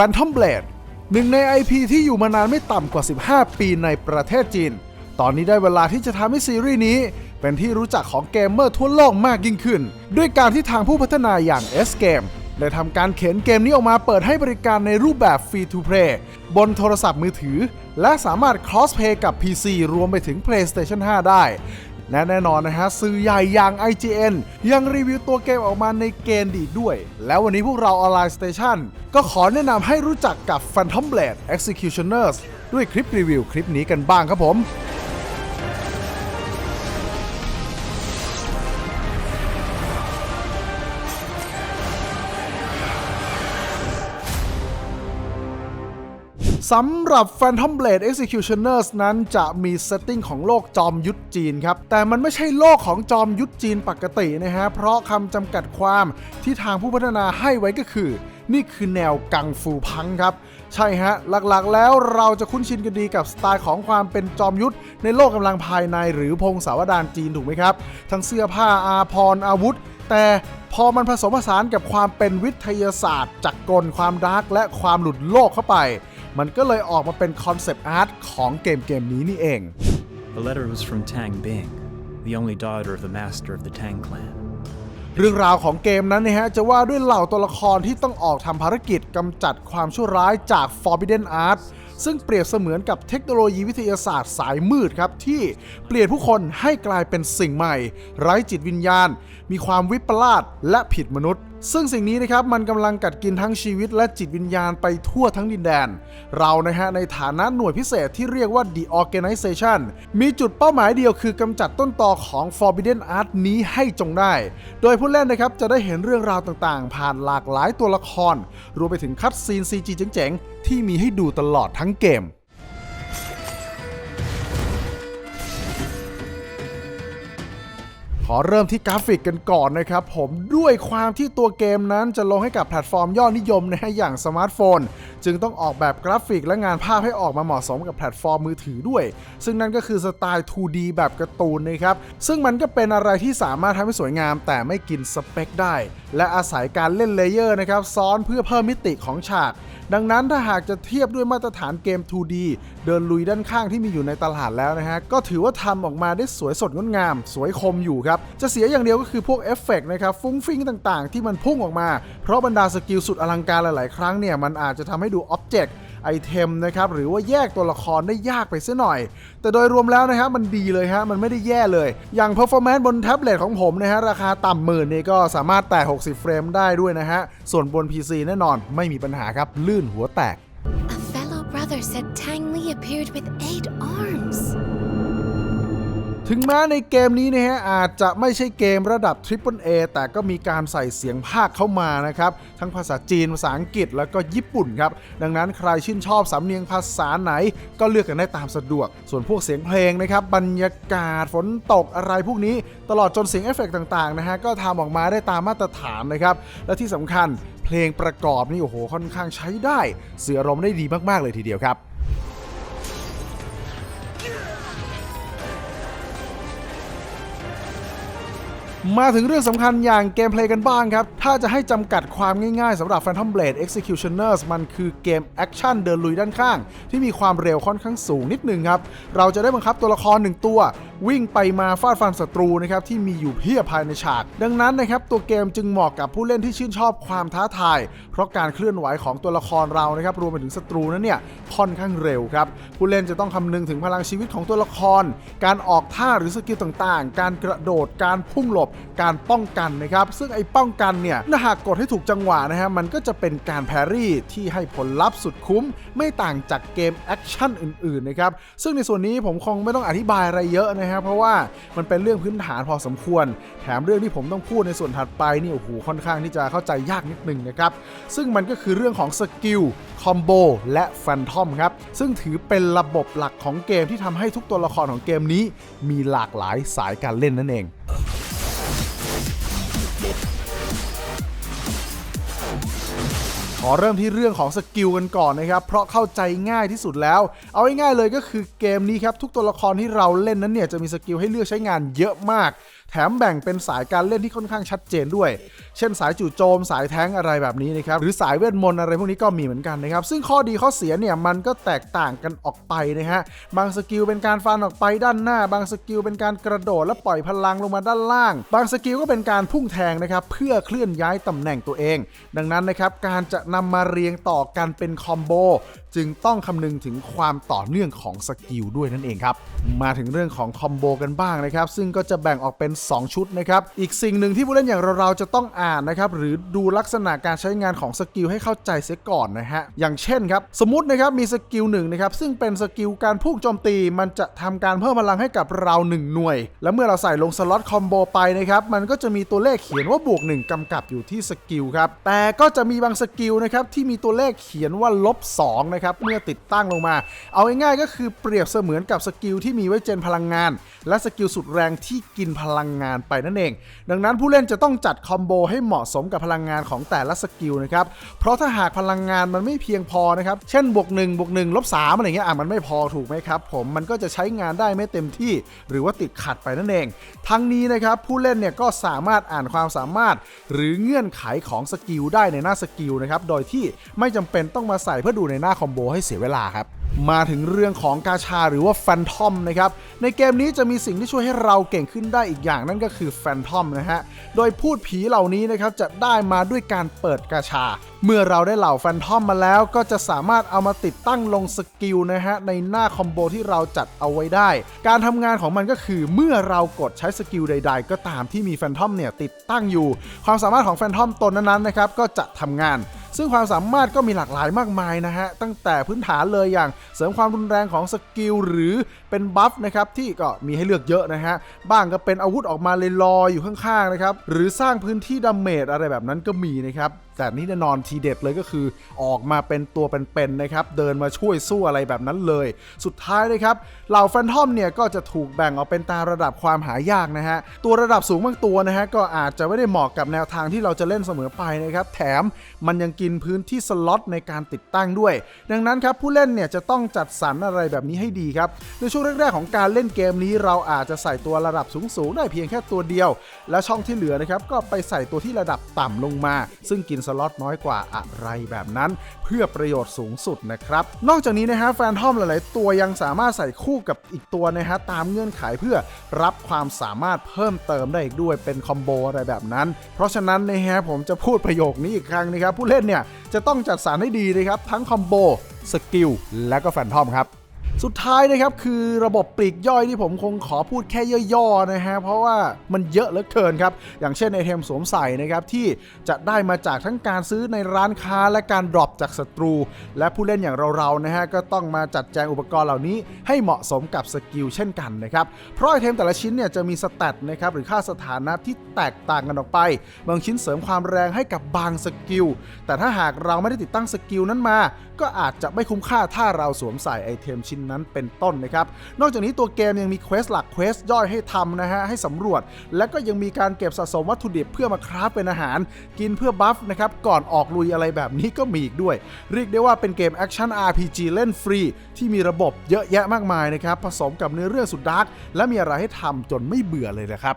Phantom Blade หนึ่งใน IP ที่อยู่มานานไม่ต่ำกว่า 15 ปีในประเทศจีน ตอนนี้ได้เวลาที่จะทำให้ซีรีส์นี้ เป็นที่รู้จักของเกมเมอร์ทั่วโลกมากยิ่งขึ้น ด้วยการที่ทางผู้พัฒนาอย่าง S Game ได้ทำการเข็นเกมนี้ออกมาเปิดให้บริการในรูปแบบ Free to Play บนโทรศัพท์มือถือ และสามารถ Cross Play กับ PC รวมไปถึง PlayStation 5 ได้ และแน่นอนนะฮะสื่อใหญ่อย่าง IGN ยังรีวิวตัวเกมออกมาในเกณฑ์ดีด้วย แล้ววันนี้พวกเราออนไลน์สเตชันก็ขอแนะนำให้รู้จักกับ Phantom Blade Executioners ด้วยคลิปรีวิวคลิปนี้กันบ้างครับผม สำหรับ Phantom Blade Executioners นั้นจะมีเซตติ้งของโลกจอมยุทธจีนครับ แต่มันไม่ใช่โลกของจอมยุทธจีนปกตินะฮะ เพราะคำจำกัดความที่ทางผู้พัฒนาให้ไว้ก็คือ นี่คือแนวกังฟูพังครับ ใช่ฮะ หลักๆแล้วเราจะคุ้นชินกันดีกับสไตล์ของความเป็นจอมยุทธในโลกกำลังภายในหรือพงศาวดารจีนถูกไหมครับ ทั้งเสื้อผ้าอาภรณ์อาวุธ แต่พอมันผสมผสานกับความเป็นวิทยาศาสตร์จักรกลความดาร์กและความหลุดโลกเข้าไป มันก็เลยออกมาเป็นคอนเซปต์อาร์ตของเกมเกมนี้นี่เอง The letter was from Tang Bing, the only daughter of the master of the Tang clan. เรื่องราวของเกมนั้นนะฮะจะว่าด้วยเหล่าตัวละครที่ต้องออกทำภารกิจกำจัดความชั่วร้ายจาก Forbidden Art ซึ่งเปรียบเสมือนกับเทคโนโลยีวิทยาศาสตร์สายมืดครับ ที่เปลี่ยนผู้คนให้กลายเป็นสิ่งใหม่ ไร้จิตวิญญาณ มีความวิปลาสและผิดมนุษย์ ซึ่งสิ่งนี้นะครับมันกำลังกัดกินทั้งชีวิตและจิตวิญญาณไปทั่วทั้งดินแดน เรานะฮะในฐานะหน่วยพิเศษที่เรียกว่า The Organization มีจุดเป้าหมายเดียวคือกำจัดต้นตอของ Forbidden Art นี้ให้จงได้ โดยผู้เล่นนะครับจะได้เห็นเรื่องราวต่างๆ ผ่านหลากหลายตัวละคร รวมไปถึงคัดซีน CG เจ๋งๆ ที่มีให้ดูตลอดทั้งเกม ขอเริ่มที่กราฟิกกันก่อนนะครับผมด้วยความที่ตัวเกมนั้นจะลงให้กับแพลตฟอร์มยอดนิยมนะฮะอย่างสมาร์ทโฟน จึงต้องออกแบบกราฟิกและงานภาพให้ออกมาเหมาะสมกับแพลตฟอร์มมือถือด้วย ซึ่งนั่นก็คือสไตล์ 2D แบบการ์ตูนนะครับซึ่งมันก็เป็นอะไรที่สามารถทำให้สวยงาม แต่ไม่กินสเปคได้ และอาศัยการเล่นเลเยอร์นะครับซ้อนเพื่อเพิ่มมิติของฉากดังนั้นถ้าหากจะเทียบด้วยมาตรฐานเกม 2D เดินลุยด้านข้างที่มีอยู่ในตลาดแล้วนะฮะ ก็ถือว่าทำออกมาได้สวยสดงดงาม สวยคมอยู่ครับจะเสียอย่างเดียวก็คือพวกเอฟเฟกต์นะครับฟุ้งฟิ้งต่างๆ ที่มันพุ่งออกมา เพราะบรรดาสกิลสุดอลังการหลายๆ ครั้งเนี่ยมันอาจจะทำให้ดูอ็อบเจกต์ไอเทมนะครับหรือว่าแยกตัวละครได้ยากไปเสียหน่อย แต่โดยรวมแล้วนะครับมันดีเลยฮะมันไม่ได้แย่เลย อย่าง performance บนแท็บเล็ตของผมนะฮะราคาต่ำหมื่นนี่ก็สามารถแตะ60 เฟรมได้ด้วยนะฮะส่วนบน PC แน่นอนไม่มีปัญหาครับลื่นหัวแตก A fellow brother said Tang Li appeared with. ถึงแม้ในเกมนี้นะฮะอาจจะไม่ใช่เกมระดับ Triple A แต่ก็มีการใส่เสียงภาคเข้ามานะครับ ทั้งภาษาจีน ภาษาอังกฤษแล้วก็ญี่ปุ่นครับ ดังนั้นใครชื่นชอบสำเนียงภาษาไหน ก็เลือกกันได้ตามสะดวก ส่วนพวกเสียงเพลงนะครับ บรรยากาศฝนตกอะไรพวกนี้ ตลอดจนเสียงเอฟเฟกต์ต่างๆนะฮะก็ทำออกมาได้ตามมาตรฐานนะครับ และที่สำคัญเพลงประกอบนี่โอ้โหค่อนข้างใช้ได้เสืออารมณ์ได้ดีมากๆเลยทีเดียวครับ มาถึงเรื่องสำคัญอย่างเกมเพลย์กันบ้างครับ ถ้าจะให้จำกัดความง่ายๆสำหรับ Phantom Blade Executioners มันคือเกมแอคชั่นเดินลุยด้านข้าง ที่มีความเร็วค่อนข้างสูงนิดนึงครับ เราจะได้บังคับตัวละครหนึ่งตัว วิ่งไปมาฟาดฟันศัตรูนะครับที่มีอยู่เพียบภายในฉาก ดังนั้นนะครับตัวเกมจึงเหมาะกับผู้เล่นที่ชื่นชอบความท้าทาย เพราะการเคลื่อนไหวของตัวละครเรานะครับรวมไปถึงศัตรูนั้นเนี่ยค่อนข้างเร็วครับผู้เล่นจะต้องคำนึงถึงพลังชีวิตของตัวละคร การออกท่าหรือสกิลต่างๆ การกระโดดการพุ่งหลบการป้องกันนะครับ ซึ่งไอ้ป้องกันเนี่ยถ้าหากกดให้ถูกจังหวะนะฮะมันก็จะเป็นการแพรรี่ที่ให้ผลลัพธ์สุดคุ้ม ไม่ต่างจากเกมแอคชั่นอื่นๆนะครับซึ่งในส่วนนี้ผมคงไม่ต้องอธิบายอะไรเยอะนะครับเพราะว่ามันเป็นเรื่องพื้นฐานพอสมควร แถมเรื่องที่ผมต้องพูดในส่วนถัดไปนี่โอ้โหค่อนข้างที่จะเข้าใจยากนิดนึงนะครับซึ่งมันก็คือเรื่องของสกิลคอมโบและแฟนทอมครับซึ่งถือเป็นระบบหลักของเกมที่ทำให้ทุกตัวละครของเกมนี้ มีหลากหลายสายการเล่นนั่นเอง ขอเริ่มที่เรื่องของสกิลกันก่อนนะครับ เพราะเข้าใจง่ายที่สุดแล้ว เอาง่ายๆเลยก็คือเกมนี้ครับ ทุกตัวละครที่เราเล่นนั้นเนี่ยจะมีสกิลให้เลือกใช้งานเยอะมาก แถมแบ่งเป็นสายการเล่นที่ค่อนข้างชัดเจนด้วย เช่นสายจู่โจม สายแท้งอะไรแบบนี้นะครับ หรือสายเวทมนต์อะไรพวกนี้ก็มีเหมือนกันนะครับ ซึ่งข้อดีข้อเสียเนี่ยมันก็แตกต่างกันออกไปนะฮะ บางสกิลเป็นการฟันออกไปด้านหน้า บางสกิลเป็นการกระโดดและปล่อยพลังลงมาด้านล่าง บางสกิลก็เป็นการพุ่งแทงนะครับเพื่อเคลื่อนย้ายตำแหน่งตัวเอง ดังนั้นนะครับการจะนำมาเรียงต่อกันเป็นคอมโบจึงต้องคำนึงถึงความต่อเนื่องของสกิลด้วยนั่นเองครับ มาถึงเรื่องของคอมโบกันบ้างนะครับ ซึ่งก็จะแบ่งออกเป็น2 ชุดนะครับ อีกสิ่งหนึ่งที่ผู้เล่นอย่างเราๆจะต้องอ่านนะครับ หรือดูลักษณะการใช้งานของสกิลให้เข้าใจเสียก่อนนะฮะ อย่างเช่นครับ สมมตินะครับมีสกิลหนึ่งนะครับ ซึ่งเป็นสกิลการพุ่งโจมตี มันจะทำการเพิ่มพลังให้กับเรา 1 หน่วย แล้วเมื่อเราใส่ลงสล็อตคอมโบไปนะครับ มันก็จะมีตัวเลขเขียนว่าบวก 1กำกับอยู่ที่สกิลครับ แต่ก็จะมีบางสกิลนะครับที่มีตัวเลขเขียนว่าลบ2นะครับ เมื่อติดตั้งลงมา เอาง่ายๆก็คือเปรียบเสมือนกับสกิลที่มีไว้เจนพลังงาน และสกิลสุดแรงที่กินพลังงานไปนั่นเอง ดังนั้นผู้เล่นจะต้องจัดคอมโบให้เหมาะสมกับพลังงานของแต่ละสกิลนะครับ เพราะถ้าหากพลังงานมันไม่เพียงพอนะครับ เช่นบวก1บวก1ลบ3อะไรเงี้ยอะมันไม่พอถูกไหมครับผมมันก็จะใช้งานได้ไม่เต็มที่ หรือว่าติดขัดไปนั่นเอง ทั้งนี้นะครับผู้เล่นเนี่ยก็สามารถอ่านความสามารถ หรือเงื่อนไขของสกิลได้ในหน้าสกิลนะครับโดยที่ไม่จำเป็นต้องมาใส่เพื่อดูในหน้าคอมโบให้เสียเวลาครับ มาถึงเรื่องของกาชาหรือว่าแฟนทอมนะครับในเกมนี้จะมีสิ่งที่ช่วยให้เราเก่งขึ้นได้อีกอย่างนั่นก็คือแฟนทอมนะฮะโดยพูดผีเหล่านี้นะครับจะได้มาด้วยการเปิดกาชา เมื่อเราได้เหล่าแฟนทอมมาแล้วก็จะสามารถเอามาติดตั้งลงสกิลนะฮะในหน้าคอมโบที่เราจัดเอาไว้ได้ การทำงานของมันก็คือเมื่อเรากดใช้สกิลใด ๆ ก็ตามที่มีแฟนทอมเนี่ยติดตั้งอยู่ ความสามารถของแฟนทอมตนนั้นๆนะครับก็จะทำงาน ซึ่งความสามารถก็มีหลากหลายมากมายนะฮะ ตั้งแต่พื้นฐานเลยอย่างเสริมความรุนแรงของสกิลหรือเป็นบัฟนะครับที่ก็มีให้เลือกเยอะนะฮะ บ้างก็เป็นอาวุธออกมาเลยลอยอยู่ข้างๆนะครับ หรือสร้างพื้นที่ดาเมจอะไรแบบนั้นก็มีนะครับ แต่นี่แน่นอนทีเด็ดเลยก็คือออกมาเป็นตัวเป็นๆนะครับ เดินมาช่วยสู้อะไรแบบนั้นเลย สุดท้ายนะครับเหล่าแฟนทอมเนี่ยก็จะถูกแบ่งออกเป็นตามระดับความหายากนะฮะ ตัวระดับสูงบางตัวนะฮะก็อาจจะไม่ได้เหมาะกับแนวทางที่เราจะเล่นเสมอไปนะครับ แถมมันยังกินพื้นที่สล็อตในการติดตั้งด้วย ดังนั้นครับผู้เล่นเนี่ยจะต้องจัดสรรอะไรแบบนี้ให้ดีครับในช่วงแรกๆของการเล่นเกมนี้เราอาจจะใส่ตัวระดับสูงๆได้เพียงแค่ตัวเดียว และช่องที่เหลือนะครับก็ไปใส่ตัวที่ระดับต่ำลงมา ซึ่งกินสล็อตน้อยกว่าอะไรแบบนั้น เพื่อประโยชน์สูงสุดนะครับ นอกจากนี้นะฮะแฟนทอมหลาย ๆ ตัวยังสามารถใส่คู่กับอีกตัวนะฮะตามเงื่อนไขเพื่อรับความสามารถเพิ่มเติมได้อีกด้วยเป็นคอมโบอะไรแบบนั้น เพราะฉะนั้นนะฮะผมจะพูดประโยคนี้อีกครั้งนะครับผู้เล่นเนี่ยจะต้องจัดสรรให้ดีนะครับทั้งคอมโบสกิลและก็แฟนทอมครับ สุดท้ายนะครับคือระบบปลีกย่อยที่ผมคงขอพูดแค่ย่อๆนะฮะเพราะว่ามันเยอะเหลือเกินครับ อย่างเช่นไอเทมสวมใส่นะครับที่จะได้มาจากทั้งการซื้อในร้านค้าและการดรอปจากศัตรู และผู้เล่นอย่างเราๆนะฮะก็ต้องมาจัดแจงอุปกรณ์เหล่านี้ ให้เหมาะสมกับสกิลเช่นกันนะครับเพราะไอเทมแต่ละชิ้นเนี่ยจะมีสแตทนะครับหรือค่าสถานะที่แตกต่างกันออกไป บางชิ้นเสริมความแรงให้กับบางสกิลแต่ถ้าหากเราไม่ได้ติดตั้งสกิลนั้นมา ก็อาจจะไม่คุ้มค่าถ้าเราสวมใส่ไอเทมชิ้นนั้นเป็นต้นนะครับ นอกจากนี้ตัวเกมยังมีเควสหลักเควสย่อยให้ทำนะฮะให้สำรวจ และก็ยังมีการเก็บสะสมวัตถุดิบเพื่อมาคราฟเป็นอาหาร กินเพื่อบัฟนะครับก่อนออกลุยอะไรแบบนี้ก็มีอีกด้วย เรียกได้ว่าเป็นเกมแอคชั่น RPG เล่นฟรี ที่มีระบบเยอะแยะมากมายนะครับผสมกับเนื้อเรื่องสุดดาร์กและมีอะไรให้ทำจนไม่เบื่อเลยนะครับ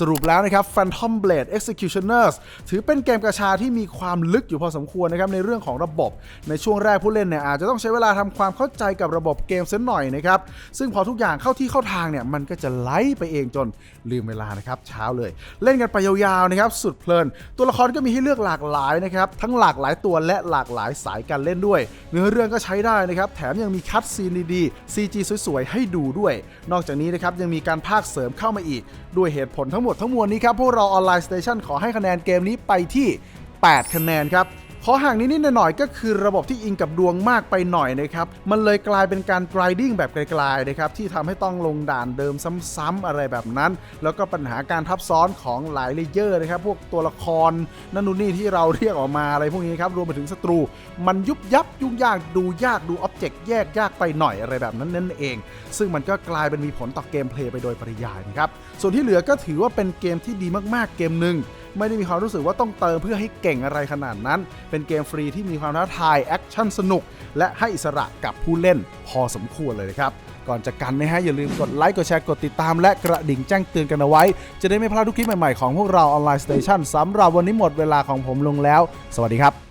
สรุปแล้วนะครับ Phantom Blade Executioners ถือเป็นเกมกระชาที่มีความลึกอยู่พอสมควรนะครับในเรื่องของระบบ ในช่วงแรกผู้เล่นเนี่ยอาจจะต้องใช้เวลาทำความเข้าใจกับระบบเกมเส้นหน่อยนะครับ ซึ่งพอทุกอย่างเข้าที่เข้าทางเนี่ยมันก็จะไหลไปเองจนลืมเวลานะครับเช้าเลย เล่นกันไปยาวๆนะครับสุดเพลิน ตัวละครก็มีให้เลือกหลากหลายนะครับทั้งหลากหลายตัวและหลากหลายสายการเล่นด้วย เนื้อเรื่องก็ใช้ได้นะครับแถมยังมีคัตซีนดีๆ CG สวยๆให้ดูด้วย นอกจากนี้นะครับยังมีการภาคเสริมเข้ามาอีกด้วยเหตุผลทั้งงหมดทั้งมวลนี้ครับ พวกเราออนไลน์สเตชันขอให้คะแนนเกมนี้ไปที่ 8 คะแนนครับ ขอห่างนิดๆหน่อยๆก็คือระบบที่อิงกับดวงมากไปหน่อยนะครับ มันเลยกลายเป็นการ grinding แบบไกลๆนะครับที่ทำให้ต้องลงด่านเดิมซ้ำๆอะไรแบบนั้น แล้วก็ปัญหาการทับซ้อนของหลายเลเยอร์นะครับ พวกตัวละครนั่นนู่นนี่ที่เราเรียกออกมาอะไรพวกนี้ครับ รวมไปถึงศัตรู มันยุบยับยุ่งยากดูยากดูอ็อบเจกต์แยกยากไปหน่อยอะไรแบบนั้นนั่นเอง ซึ่งมันก็กลายเป็นมีผลต่อเกมเพลย์ไปโดยปริยายนะครับส่วนที่เหลือก็ถือว่าเป็นเกมที่ดีมากๆเกมหนึ่ง ไม่ได้มีความรู้สึกว่าต้องเติมเพื่อให้เก่งอะไรขนาดนั้น เป็นเกมฟรีที่มีความท้าทายแอคชั่นสนุก และให้อิสระกับผู้เล่นพอสมควรเลยนะครับ ก่อนจากกันนะฮะอย่าลืมกดไลค์กดแชร์กดติดตามและกระดิ่งแจ้งเตือนกันเอาไว้ จะได้ไม่พลาดทุกคลิปใหม่ๆของพวกเราออนไลน์สเตชันสำหรับวันนี้หมดเวลาของผมลงแล้ว สวัสดีครับ